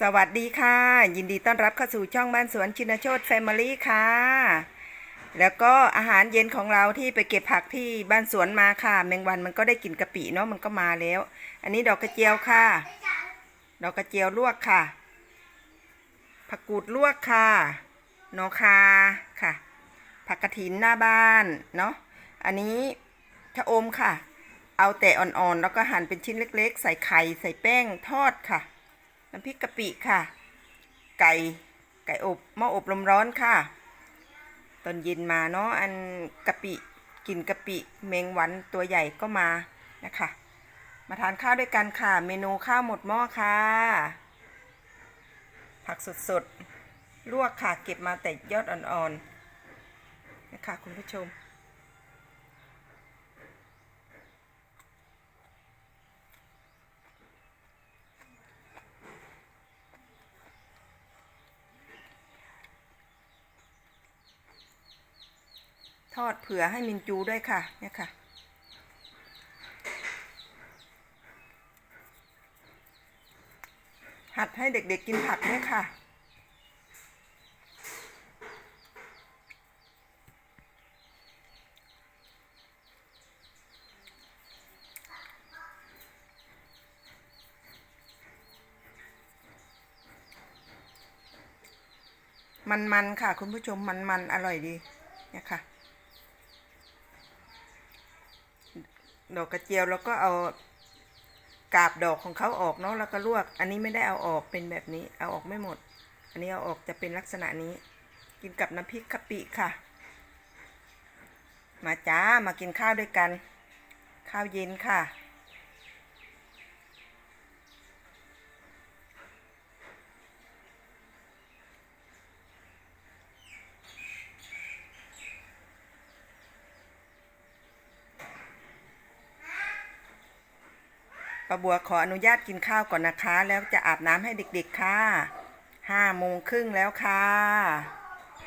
สวัสดีค่ะ ยินดีต้อนรับเข้าสู่ช่องบ้านสวนชินโชตแฟมิลี่ค่ะ แล้วก็อาหารเย็นของเราที่ไปเก็บผักที่บ้านสวนมาค่ะ แมงวันมันก็ได้กลิ่นกะปิเนาะมันก็มาแล้ว อันนี้ดอกกระเจียวค่ะ ดอกกระเจียวลวกค่ะ ผักกูดลวกค่ะนอคาค่ะ ผักกระถินหน้าบ้านเนาะอันนี้ชะอมค่ะ เอาแต่อ่อนๆแล้วก็หั่นเป็นชิ้นเล็ก ๆ ใส่ไข่ใส่แป้งทอดค่ะ น้ำพริกกะปิค่ะ ไก่ไก่อบหม้ออบลมร้อนค่ะตอนเย็นมาเนาะอันกะปิกินกะปิเมงวันตัวใหญ่ก็มานะคะ มาทานข้าวด้วยกันค่ะ เมนูข้าวหมดหม้อค่ะ ผักสดๆลวกค่ะ เก็บมาแต่ยอดอ่อนๆนะคะคุณผู้ชม ทอดเผื่อให้มินจูด้วยค่ะ เนี่ยค่ะ หัดให้เด็กๆกินผักด้วยค่ะมันๆค่ะ คุณผู้ชมมันๆอร่อยดีเนี่ยค่ะ ดอกกระเจียวเราก็เอากาบดอกของเขาออกเนาะแล้วก็ลวก อันนี้ไม่ได้เอาออกเป็นแบบนี้ เอาออกไม่หมด อันนี้เอาออกจะเป็นลักษณะนี้ กินกับน้ำพริกกะปิค่ะ มาจ้ามากินข้าวด้วยกัน ข้าวเย็นค่ะ ป้าบัวขออนุญาตกินข้าวก่อนนะคะ แล้วจะอาบน้ำให้เด็กๆค่ะห้าโมงครึ่งแล้วค่ะ